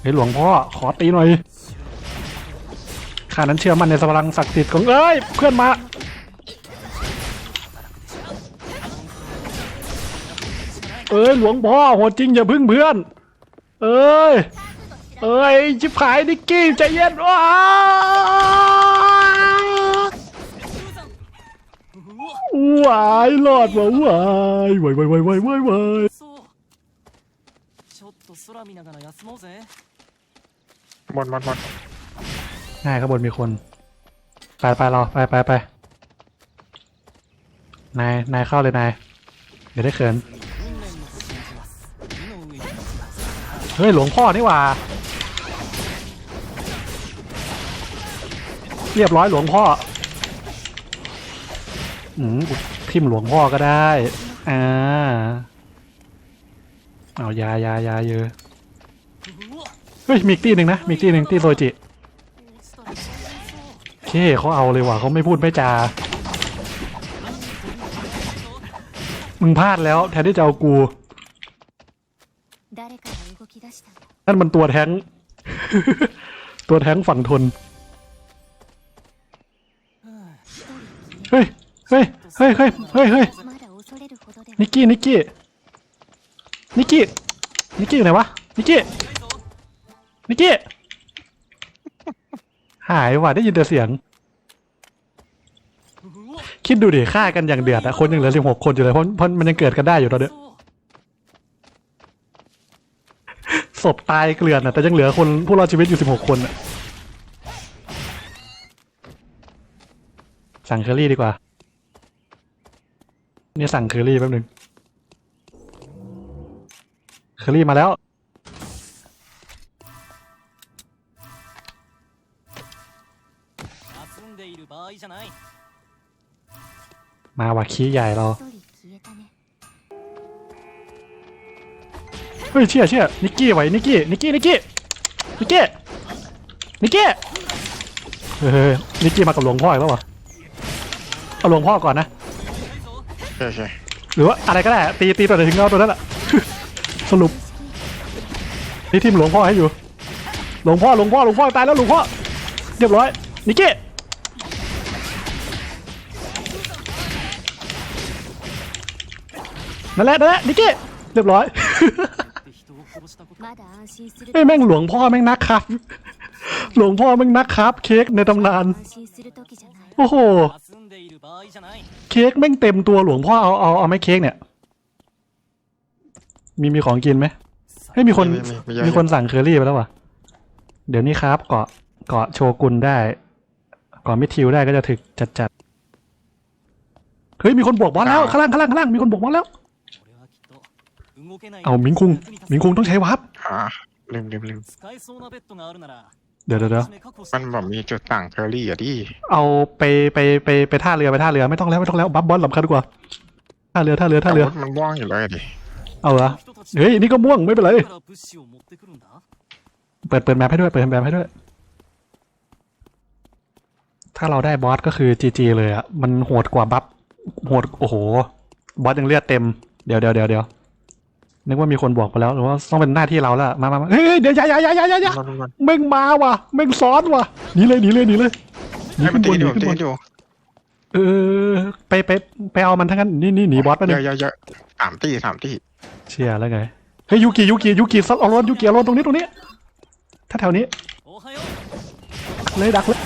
เฮ้ยหลวงพ่อขอตีหน่อยข้านั้นเชื่อมั่นในพลังศักดิ์สิทธิ์ของเอ้ยเพื่อนมาเอ้ยหลวงพ่อโหดจริงอย่าพึ่งเพื่อน เอ้ยเอ้ยชิบหายนิกกี้ใจเย็นว้าววายหลอดวาวาวายวายวายวายวาย 空見ながら休もうぜ บนบนบน ง่ายข้างบนมีคน ไปไปรอไปไปไปนายนายเข้าเลยนายเดี๋ยวได้เขิน 運命の信じます井の上に立ちます เฮ้ยหลวงพ่อนี่หว่า เรียบร้อยหลวงพ่อ อืมกูพิมพ์หลวงพ่อก็ได้ อ่า เอายายายาเยอะเฮ้ยมีตีนึงนะมีตีนึงตีโรจิเคเขาเอาเลยว่ะเขาไม่พูดไม่จามึงพลาดแล้วแทนที่จะเอากูนั่นมันตัวแท้ง ตัวแท้งฝั่งทน เฮ้ย เฮ้ย เฮ้ย เฮ้ย เฮ้ย นิกกี้ นิกกี้ นิกกี้ นิกกี้อยู่ไหนวะ นิกกี้ นิกกี้ หายว่ะได้ยินแต่เสียง คิดดูดิฆ่ากันอย่างเดือดอะคนยังเหลือสิบหกคนอยู่เลยเพราะเพราะมันยังเกิดกันได้อยู่ตอนเนี้ยศพตายเกลื่อนอะแต่ยังเหลือคนผู้รอดชีวิตอยู่สิบหกคนอะสั่งเคอรี่ดีกว่า เนี่ยสั่งเคอรี่แป๊บนึง อรี่มาแล้ว มาวาคีใหญ่เราเฮ้ยเชี่ยเชี่ยนิกกี้ไหวนิกกี้นิกกี้นิกกี้นิกกี้นิกกี้เฮ้ยนิกกี้มากับหลวงพ่ออีแล้ววะเอาหลวงพ่อก่อนนะใช่ใช่หรือว่าอะไรก็ได้ตีตีตัวไหนถึงเอาตัวนั้นแหละ สรุปนี่ทีมหลวงพ่อให้อยู่ หลวงพ่อหลวงพ่อหลวงพ่อตายแล้วหลวงพ่อเรียบร้อยนิกเก้นั่นแหละนั่นแหละนิกเก้เรียบร้อยไม่แม่งหลวงพ่อแม่งนักครับ หลวงพ่อแม่งนักครับ เค้กในตำนาน โอ้โห เค้กแม่งเต็มตัวหลวงพ่อเอาเอาเอาไม่เค้กเนี่ย มีมีของกินไหมเฮ้ยมีคนมีคนสั่งเคอรี่ไปแล้ววะเดี๋ยวนี้ครับ เกาะเกาะโชกุนได้เกาะมิทิวได้ก็จะถึกจัดจัดเฮ้ยมีคนบวกบอลแล้วข้างล่างข้างล่างข้างล่างมีคนบวกบอลแล้ว เอาเมิงคุงงมิงคุงต้องใช้วาร์ปอ่าลืมลืเดี๋ยวเดี๋ยวเดี๋ยวมันแบบมีจุดต่างเคอรี่อะดิเอาไปไปไปไปท่าเรือไปท่าเรือไม่ต้องแล้วไม่ต้องแล้วบัฟบอลสำคัญกว่าท่าเรือท่าเรือท่าเรือมันว่างอยู่แลยดิ เอาเหรอเฮ้ยนี่ก็ม่วงไม่เป็นไรเปิดเปิดแมพให้ด้วยเปิดแมพให้ด้วย ถ้าเราได้บอสก็คือจีจีเลยอะมันโหดกว่าบัฟโหดโอ้โหบอสยังเลือดเต็มเดี๋ยวเดี๋ยวเดี๋ยวเดี๋ยวนึกว่ามีคนบอกไปแล้วหรือว่าต้องเป็นหน้าที่เราแล้วมามาเฮ้ยเดี๋ยวยาย่าอย่าอย่าอย่าอย่าเม่งมาว่ะเม่งซ้อนว่ะหนีเลยหนีเลยหนีเลยหนีขึ้นบนหนีขึ้นบนเออไปไปไปเอามันทั้งนั้นนี่นี่หนีบอสไปเลยเยอะเยอะสามตีสามตี เชียร์แล้วไง เฮ้ยยูกิยูกิยูกิซัดเอารอนยูกิออารอนตรงนี้ตรงนี้ ถ้าแถวนี้ เลยดักเลย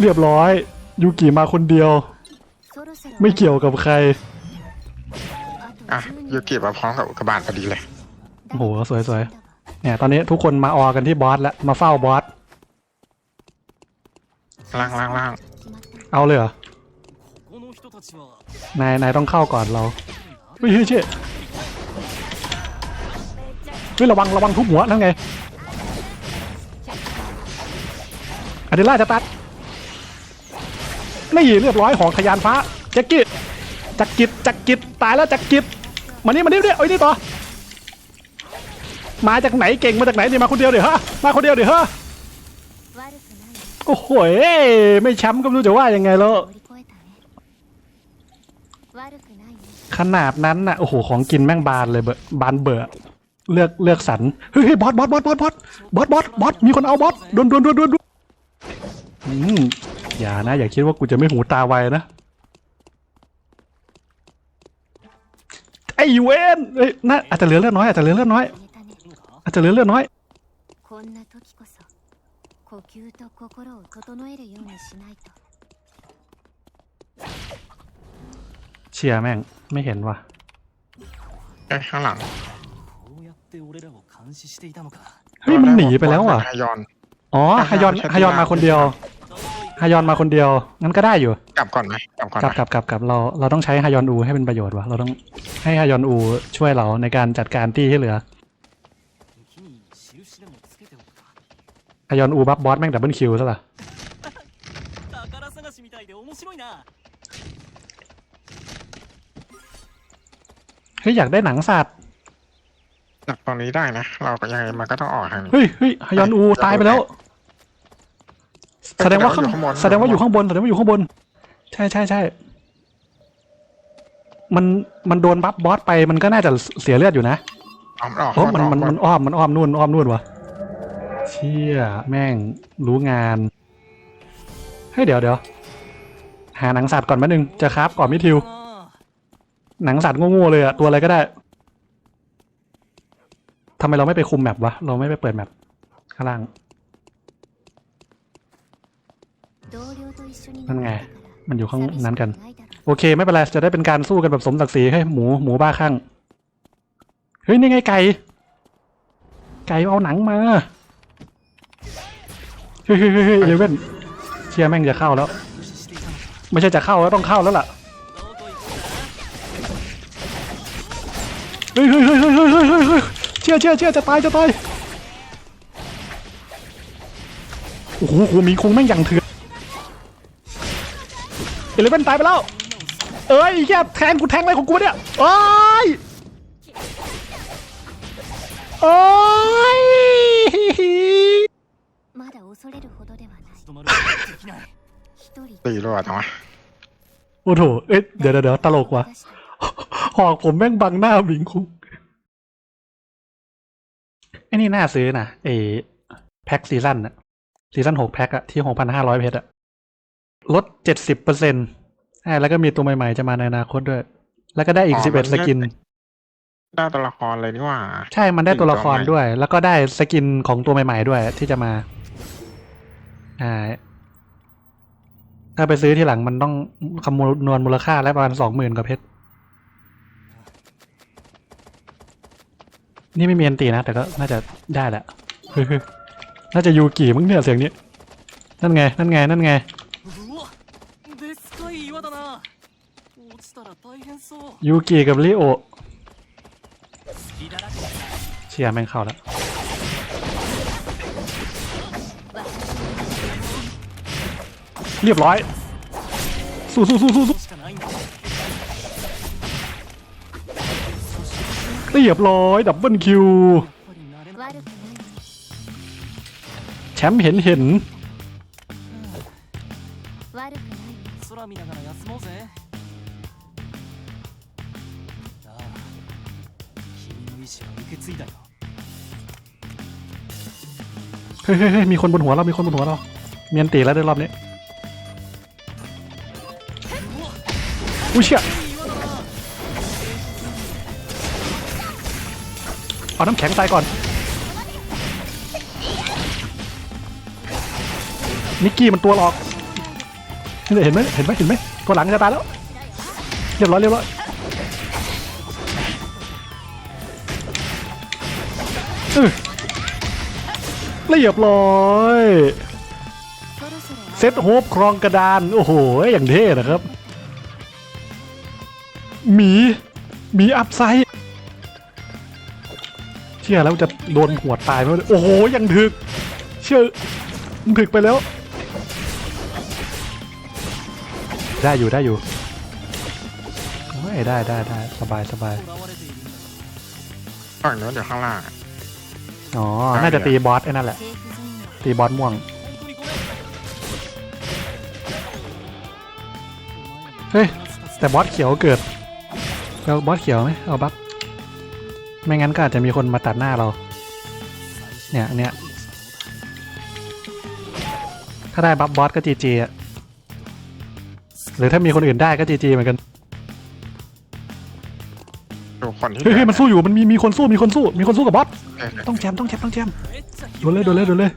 เรียบร้อยยูกิมาคนเดียว ไม่เกี่ยวกับใคร อะยูกิมาพร้อมกับกระบาตพอดีเลยโอ้โหสวยๆเนี่ยตอนนี้ทุกคนมาออกันที่บอสแล้วมาเฝ้าบอสล่างล่างล่างเอาเลยเหรอนายนายต้องเข้าก่อนเรา เฮ้ยเชี่ยเฮ้ยระวังระวังทุกหัวนั่นไงอะเดล่าจะตัดไม่ยีเรียบร้อยหองขยานฟ้าจักกิดจักกิดจักกิดตายแล้วจักกิดมานี่มานี่เนี่ยเอ้ยนี่ต่อมาจากไหนเก่งมาจากไหนเนี่ยมาคนเดียวเดี๋ยวฮะมาคนเดียวเดี๋ยวฮะโอ้โหไม่ช้ำก็ไม่รู้จะว่ายังไงแล้ว ขนาดนั้นน่ะ โอ้โห ของกินแม่งบานเลยเบอะบานเบอะเลือกเลือกสรรเฮ้ยเฮ้ยบอสบอสบอสบอสบอสบอสบอสบอสมีคนเอาบอสดวนดวนดวนดวนดวนอืมอย่านะ อย่าคิดว่ากูจะไม่หูตาไวนะ ไอ้เวนเอ้ยน่าอาจจะเหลือเลือดน้อยอาจจะเหลือเลือดน้อย 入れたね อาจจะเหลือเลือดน้อย こんな時こそ呼吸と心を整えるようにしないと เชียร์แม่งไม่เห็นว่ะ เอ้ยข้างหลัง こうやって俺らを監視していたのか เฮ้ยมันหนีไปแล้วอ่ะ ฮายอน อ๋อฮายอนฮายอนมาคนเดียวฮายอนมาคนเดียวงั้นก็ได้อยู่ กลับก่อนไหมกลับก่อน กลับ ไหม กลับกลับกลับเราเราต้องใช้ฮายอนอูให้เป็นประโยชน์วะเราต้องให้ฮายอนอูช่วยเราในการจัดการที่ที่เหลือ 木に印でもつけておくか ฮายอนอูบัฟบอสแม่งดับเบิลคิวซะละ 宝探しみたいで面白いな เฮ้ยอยากได้หนังสัตว์ดักตรงนี้ได้นะ เราก็ยังไงมันก็ต้องออกทางนี้ เฮ้ยเฮ้ยฮายอนอูตายไปแล้ว แสดงว่าข้างอยู่ข้างบนแสดงว่าอยู่ข้างบนแสดงว่าอยู่ข้างบน ใช่ใช่ใช่มันมันโดนบัฟบอสไปมันก็น่าจะเสียเลือดอยู่นะเอามันออกเพราะมันออกมันมันอ้อมมันอ้อมนู่นอ้อมนู่นวะเชี่ยแม่งรู้งานเฮ้ยเดี๋ยวเดี๋ยวหาหนังสัตว์ก่อนแป๊บนึงจะคราฟก่อนมิทิวなあ หนังสัตว์โง่ๆเลยอะตัวอะไรก็ได้ทำไมเราไม่ไปคุมแมปวะ เราไม่ไปเปิดแมปข้างล่างนั่นไง มันอยู่ข้างนั้นกัน โอเค ไม่เป็นไร จะได้เป็นการสู้กันแบบสมศักดิ์ศรีให้หมูหมูบ้าข้างเฮ้ย นี่ไงไก่ ไก่เอาหนังมา เฮ้ยเฮ้ยเฮ้ยเลเว่นเชียแม่งจะเข้าแล้ว ไม่ใช่จะเข้าแล้วต้องเข้าแล้วล่ะ เฮ้ยเฮ้ยเฮ้ยเฮ้ยเฮ้ยเฮ้ยเชี่ยเชี่ยเชี่ยจะตายจะตายโอ้โหหัวมีคงแม่งอย่างเถื่อนเอเลเว่นตายไปแล้ว เอ้ยแย่แทงกูแทงอะไรของกูเนี่ยโอ้ยโอ้ยตีรอดเหรอโอ้โหเอ๊ะเดี๋ยวเดี๋ยวตลกว่ะ หอกผมแม่งบังหน้าบิงคุงไอ้นี่น่าซื้อนะเอแพ็คซีซั่นอะซีซั่นหกแพ็คอะที่หกพันห้าร้อยเพชรอะลดเจ็ดสิบเปอร์เซ็นต์ใช่แล้วก็มีตัวใหม่ๆจะมาในอนาคตด้วย แล้วก็ได้อีกสิบเอ็ดสกิน ได้ตัวละครเลยนี่หว่า ใช่ มันได้ตัวละครด้วย แล้วก็ได้สกินของตัวใหม่ ๆ ด้วยที่จะมาใช่ถ้าไปซื้อที่หลังมันต้องคำนวณมูลค่าแล้วประมาณสองหมื่นกว่าเพชร นี่ไม่มีอันตีนะ แต่ก็น่าจะได้แหละน่าจะยูกิมั่งเนี่ยเสียงนี้ นั่นไง นั่นไง นั่นไงยูกิกับลิโอเชียร์แมงเข่าแล้วเรียบร้อย สู้สู้สู้สู้ เรียบร้อย ดับเบิลคิว แชมป์เห็นเห็นเฮ้ยเฮ้ยมีคนบนหัวเรา มีคนบนหัวเรา เมียนตีแล้วในรอบนี้ อุ้ยเชี่ย เอาน้ำแข็งใส่ก่อน นิกกี้มันตัวหลอกเห็นไหมเห็นไหมเห็นไหมตัวหลังจะตายแล้ว เรียบร้อยเรียบร้อยเรียบร้อยเซตโฮปครองกระดาน โอ้โห อย่างเท่นะครับหมีมีอัพไซ เชื่อแล้วจะโดนหัวตายไหมโอ้โหยังถึก เชื่อถึกไปแล้ว ได้อยู่ได้อยู่ไม่ได้ได้ได้สบายสบายฝั่งนู้นเดี๋ยวข้างล่าง อ๋อ น่าจะตีบอสไอ้นั่นแหละ ตีบอสม่วง เฮ้ย แต่บอสเขียวเกิดเอาบอสเขียวไหมเอาบัฟ ไม่งั้นก็อาจจะมีคนมาตัดหน้าเรา เนี่ยเนี่ยถ้าได้บัฟบอสก็จีจีอะหรือถ้ามีคนอื่นได้ก็จีจีเหมือนกันเฮ้ยมันสู้อยู่มันมีมีคนสู้มีคนสู้ มีคนสู้กับบอสต้องแจมต้องแจมต้องแจมโดนเลยโดนเลยโดนเลย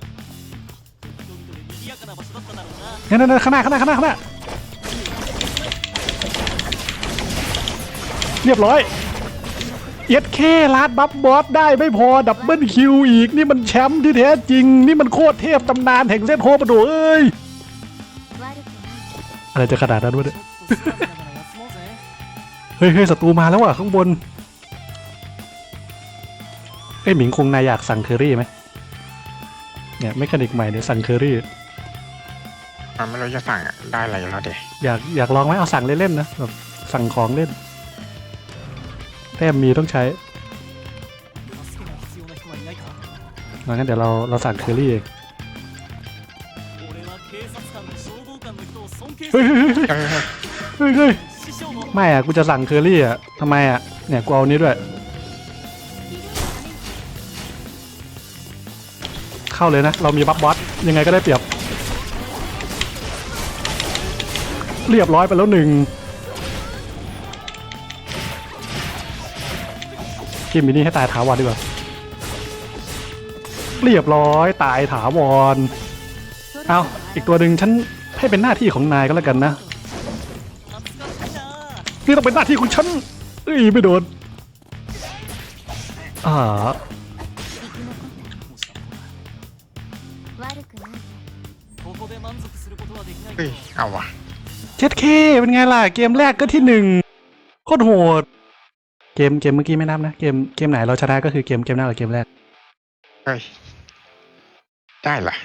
นั่นนั่นข้นข้างหน้าข้างหน้าข้างหน้าเรียบร้อย เอ็ดเคลาดบัฟบอสได้ไม่พอดับเบิลคิวอีก นี่มันแชมป์ที่แท้จริง นี่มันโคตรเทพตำนานแห่งเส้นโฮปะโดเอ้ย อะไรจะขนาดนั้นวะเนี่ย เฮ้ยเฮ้ยศัตรูมาแล้วอะข้างบนเอ้ยหมิงคงนายอยากสั่งเคอรี่ไหมเนี่ยไม่คนิกใหม่เดี๋ยสั่งเคอรี่ อะไม่รู้จะสั่งได้อะไรอยู่แล้วเดี๋ยวอยากอยากลองไหมเอาสั่งเล่นๆนะแบบสั่งของเล่น แทบมีต้องใช้งั้นเดี๋ยวเราเราสั่งเคอรี่เองเฮ้ยเฮ้ยไม่อะกูจะสั่งเคอรี่อะทำไมอะเนี่ยกูเอานี้ด้วย เข้าเลยนะ เรามีบัฟบอสยังไงก็ได้เปรียบ เรียบร้อยไปแล้วหนึ่ง มมินี่ให้ตายถาวรดีกว่า เรียบร้อยตายถาวร เอาอีกตัวหนึ่งฉันให้เป็นหน้าที่ของนายก็แล้วกันนะ นี่ต้องเป็นหน้าที่ของฉันเอ้ยไม่โดน อ่าเอ้ยเอาวะเจ็ดเคเป็นไงล่ะ เกมแรกก็ที่หนึ่งโคตรโหด เกมเกมเมื่อกี้ไม่นับนะ เกมเกมไหนเราชนะก็คือเกมเกมหน้าหรือเกมแรก เฮ้ยได้เหรอ